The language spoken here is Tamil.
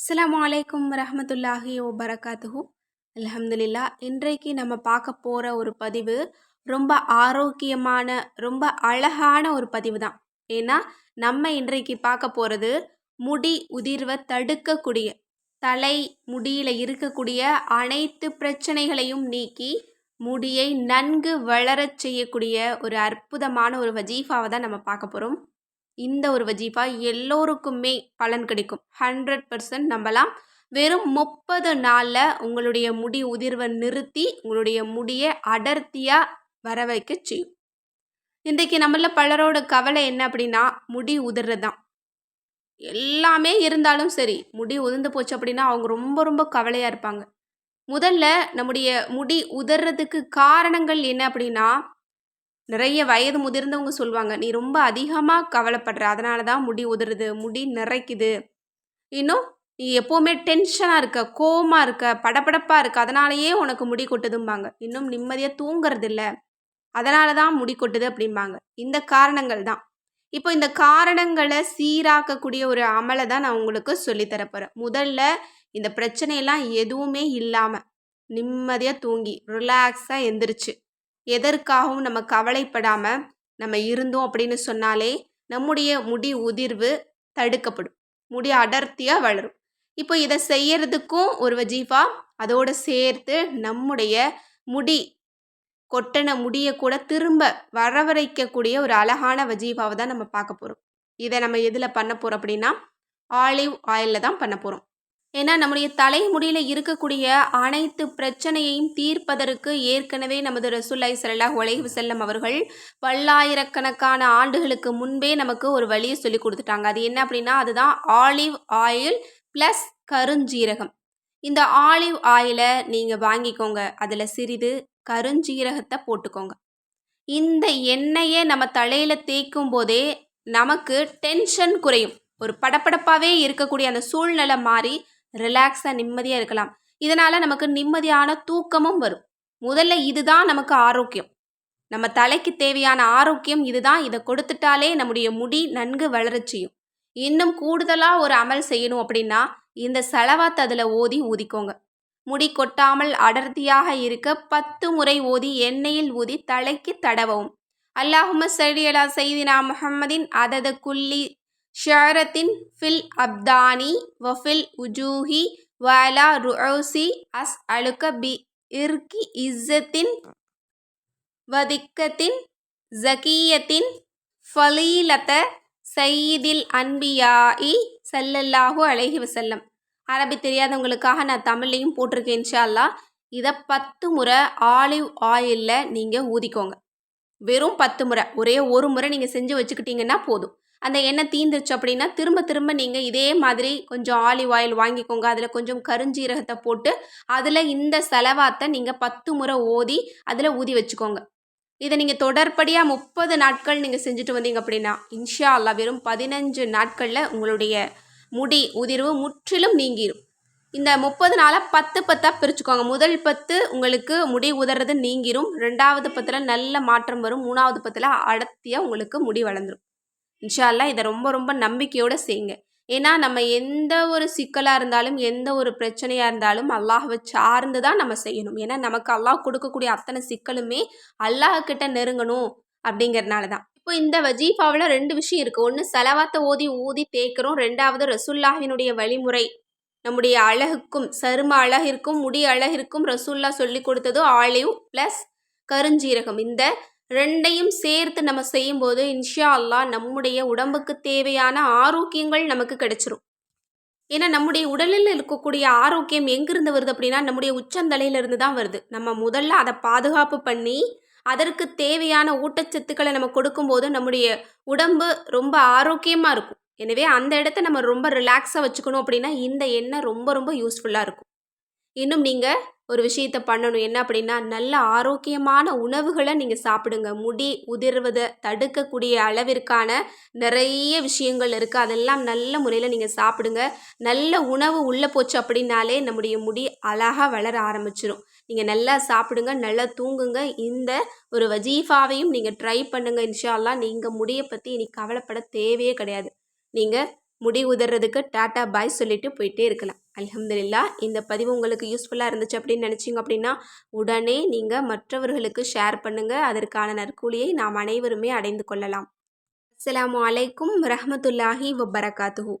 அஸ்ஸலாமு அலைக்கும் வரஹமத்துல்லாஹி வபரகாத்துஹு. அல்ஹம்துலில்லா இன்றைக்கு நம்ம பார்க்க போகிற ஒரு பதிவு ரொம்ப ஆரோக்கியமான ரொம்ப அழகான ஒரு பதிவு தான் ஏன்னா நம்ம இன்றைக்கு பார்க்க போகிறது முடி உதிர்வை தடுக்கக்கூடிய தலை முடியில் இருக்கக்கூடிய அனைத்து பிரச்சனைகளையும் நீக்கி முடியை நன்கு வளரச் செய்யக்கூடிய ஒரு அற்புதமான ஒரு வஜீஃபாவை தான் நம்ம பார்க்க போகிறோம் இந்த ஒரு வஜீஃபா எல்லோருக்குமே பலன் கிடைக்கும். ஹண்ட்ரட் பர்சன்ட் நம்பலாம். வெறும் முப்பது நாளில் உங்களுடைய முடி உதிர்வை நிறுத்தி உங்களுடைய முடியை அடர்த்தியாக வர வைக்க செய்யும். இன்றைக்கு நம்மள பலரோட கவலை என்ன அப்படின்னா முடி உதிர்றது தான் எல்லாமே இருந்தாலும் சரி முடி உதிர்ந்து போச்சு அப்படின்னா அவங்க ரொம்ப ரொம்ப கவலையாக இருப்பாங்க. முதல்ல நம்முடைய முடி உதறதுக்கு காரணங்கள் என்ன அப்படின்னா நிறைய வயது முதிர்ந்தவங்க சொல்லுவாங்க நீ ரொம்ப அதிகமாக கவலைப்படுற அதனால தான் முடி உதிருது முடி நிறைக்குது. இன்னும் நீ எப்போவுமே டென்ஷனாக இருக்க கோவமாக இருக்க படபடப்பாக இருக்க அதனாலேயே உனக்கு முடி கொட்டுதும்பாங்க. இன்னும் நிம்மதியாக தூங்குறது இல்லை அதனால தான் முடி கொட்டுது அப்படிம்பாங்க. இந்த காரணங்கள் தான். இப்போ இந்த காரணங்களை சீராக்கக்கூடிய ஒரு அமலை தான் நான் உங்களுக்கு சொல்லித்தரப்போகிறேன் முதல்ல இந்த பிரச்சனையெல்லாம் எதுவுமே இல்லாமல் நிம்மதியாக தூங்கி ரிலாக்ஸாக எந்திரிச்சு எதற்காகவும் நம்ம கவலைப்படாமல் நம்ம இருந்தோம் அப்படின்னு சொன்னாலே நம்முடைய முடி உதிர்வு தடுக்கப்படும். முடி அடர்த்தியாக வளரும். இப்போ இதை செய்யறதுக்கும் ஒரு வஜீஃபா அதோடு சேர்த்து நம்முடைய முடி கொட்டன முடியை கூட திரும்ப வரவரைக்கக்கூடிய ஒரு அழகான வஜீஃபாவை தான் நம்ம பார்க்க போகிறோம் இதை நம்ம எதில் பண்ண போகிறோம் அப்படின்னா ஆலிவ் ஆயிலில் தான் பண்ண போகிறோம் ஏன்னா நம்முடைய தலைமுடியில் இருக்கக்கூடிய அனைத்து பிரச்சனையையும் தீர்ப்பதற்கு ஏற்கனவே நமது ரசூல்லாய் சல்லாஹ் உலகி செல்லம் அவர்கள் பல்லாயிரக்கணக்கான ஆண்டுகளுக்கு முன்பே நமக்கு ஒரு வழியை சொல்லி கொடுத்துட்டாங்க. அது என்ன அப்படின்னா அதுதான் ஆலிவ் ஆயில் ப்ளஸ் கருஞ்சீரகம். இந்த ஆலிவ் ஆயிலை நீங்கள் வாங்கிக்கோங்க. அதில் சிறிது கருஞ்சீரகத்தை போட்டுக்கோங்க. இந்த எண்ணெயை நம்ம தலையில் தேய்க்கும் போதே நமக்கு டென்ஷன் குறையும். ஒரு படப்படப்பாகவே இருக்கக்கூடிய அந்த சூழ்நிலை மாறி ரிலாக்ஸாக நிம்மதியாக இருக்கலாம். இதனால் நமக்கு நிம்மதியான தூக்கமும் வரும். முதல்ல இதுதான் நமக்கு ஆரோக்கியம். நம்ம தலைக்கு தேவையான ஆரோக்கியம் இதுதான். இதை கொடுத்துட்டாலே நம்முடைய முடி நன்கு வளரச் செய்யும். இன்னும் கூடுதலாக ஒரு அமல் செய்யணும் அப்படின்னா இந்த செலவாத்தை அதில் ஓதி ஊதிக்கோங்க. முடி கொட்டாமல் அடர்த்தியாக இருக்க பத்து முறை ஓதி எண்ணெயில் ஊதி தலைக்கு தடவவும். அல்லாஹும சடியலா செய்தினா முஹம்மதின் அதது குல்லி ஷாரத்தின் ஃபில் அப்தானி வஃபில் உஜூஹி வாலா ருசி அஸ் அழுக்க பி இர்கி இஸ்ஸத்தின் வதிக்கத்தின் ஜக்கியத்தின் ஃபலீலத்த சயீதில் அன்பியாயி செல்லல்லாஹு அழகி வசல்லம் அரபி தெரியாதவங்களுக்காக நான் தமிழ்லையும் போட்டிருக்கேன் இன்ஷால்லா இதை பத்து முறை ஆலிவ் ஆயிலில் நீங்கள் ஊதிக்கோங்க வெறும் பத்து முறை ஒரே ஒரு முறை நீங்கள் செஞ்சு வச்சுக்கிட்டிங்கன்னா போதும் அந்த எண்ணெய் தீந்துருச்சு அப்படின்னா திரும்ப திரும்ப நீங்கள் இதே மாதிரி கொஞ்சம் ஆலிவ் ஆயில் வாங்கிக்கோங்க. அதில் கொஞ்சம் கருஞ்சீரகத்தை போட்டு அதில் இந்த செலவாத்தை நீங்கள் பத்து முறை ஓதி அதில் ஊதி வச்சுக்கோங்க. இதை நீங்கள் தொடர்படியாக முப்பது நாட்கள் நீங்கள் செஞ்சுட்டு வந்தீங்க அப்படின்னா இன்ஷா அல்லா வெறும் பதினஞ்சு நாட்களில் உங்களுடைய முடி உதிர்வு முற்றிலும் நீங்கிடும் இந்த முப்பது நாளாக பத்து பத்தாக பிரிச்சுக்கோங்க. முதல் பத்து உங்களுக்கு முடி உதறது நீங்கிரும். ரெண்டாவது பத்தில் நல்ல மாற்றம் வரும். மூணாவது பத்தில் அடர்த்தியாக உங்களுக்கு முடி வளர்ந்துடும் இன்ஷால்லா இதை ரொம்ப ரொம்ப நம்பிக்கையோடு செய்யுங்க. ஏன்னா நம்ம எந்த ஒரு சிக்கலாக இருந்தாலும் எந்த ஒரு பிரச்சனையாக இருந்தாலும் அல்லாஹவை சார்ந்து தான் நம்ம செய்யணும். ஏன்னா நமக்கு அல்லாஹ் கொடுக்கக்கூடிய அத்தனை சிக்கலுமே அல்லாஹ்கிட்ட நெருங்கணும் அப்படிங்கிறதுனால தான். இப்போ இந்த வஜீஃபாவில் ரெண்டு விஷயம் இருக்குது ஒன்று செலவாத்த ஓதி ஊதி தேய்க்கிறோம். ரெண்டாவது ரசுல்லாஹினுடைய வழிமுறை. நம்முடைய அழகுக்கும் சரும அழகிற்கும் முடி அழகிற்கும் ரசுல்லா சொல்லி கொடுத்ததும் ஆலிவ் ப்ளஸ் கருஞ்சீரகம். இந்த ரெண்டையும் சேர்த்து நம்ம செய்யும்போது இன்ஷா அல்லா நம்முடைய உடம்புக்கு தேவையான ஆரோக்கியங்கள் நமக்கு கிடைச்சிரும். ஏன்னா நம்முடைய உடலில் இருக்கக்கூடிய ஆரோக்கியம் எங்கிருந்து வருது அப்படின்னா நம்முடைய உச்சந்தலையிலிருந்து தான் வருது. நம்ம முதல்ல அதை பாதுகாப்பு பண்ணி அதற்கு தேவையான ஊட்டச்சத்துக்களை நம்ம கொடுக்கும்போது நம்முடைய உடம்பு ரொம்ப ஆரோக்கியமாக இருக்கும். எனவே அந்த இடத்த நம்ம ரொம்ப ரிலாக்ஸாக வச்சுக்கணும் அப்படின்னா இந்த எண்ணெய் ரொம்ப ரொம்ப யூஸ்ஃபுல்லாக இருக்கும். இன்னும் நீங்கள் ஒரு விஷயத்த பண்ணணும். என்ன அப்படின்னா நல்ல ஆரோக்கியமான உணவுகளை நீங்கள் சாப்பிடுங்க. முடி உதிர்வதை தடுக்கக்கூடிய அளவிற்கான நிறைய விஷயங்கள் இருக்குது அதெல்லாம் நல்ல முறையில் நீங்கள் சாப்பிடுங்க. நல்ல உணவு உள்ளே போச்சு அப்படின்னாலே நம்முடைய முடி அழகாக வளர ஆரம்பிச்சிடும் நீங்கள் நல்லா சாப்பிடுங்க நல்லா தூங்குங்க. இந்த ஒரு வஜீஃபாவையும் நீங்கள் ட்ரை பண்ணுங்கள் இன்ஷால்லாம் நீங்கள் முடியை பற்றி இனி கவலைப்பட தேவையே கிடையாது. நீங்கள் முடி உதறதுக்கு டாட்டா பாய் சொல்லிட்டு போயிட்டே இருக்கலாம். அலமதுல்லா இந்த பதிவு உங்களுக்கு யூஸ்ஃபுல்லாக இருந்துச்சு அப்படின்னு நினச்சிங்க அப்படின்னா உடனே நீங்கள் மற்றவர்களுக்கு ஷேர் பண்ணுங்கள் அதற்கான நற்கூலியை நாம் அனைவருமே அடைந்து கொள்ளலாம். அஸ்லாம் அலைக்கும் ரஹமத்துல்லாஹி வபரகாத்துஹு.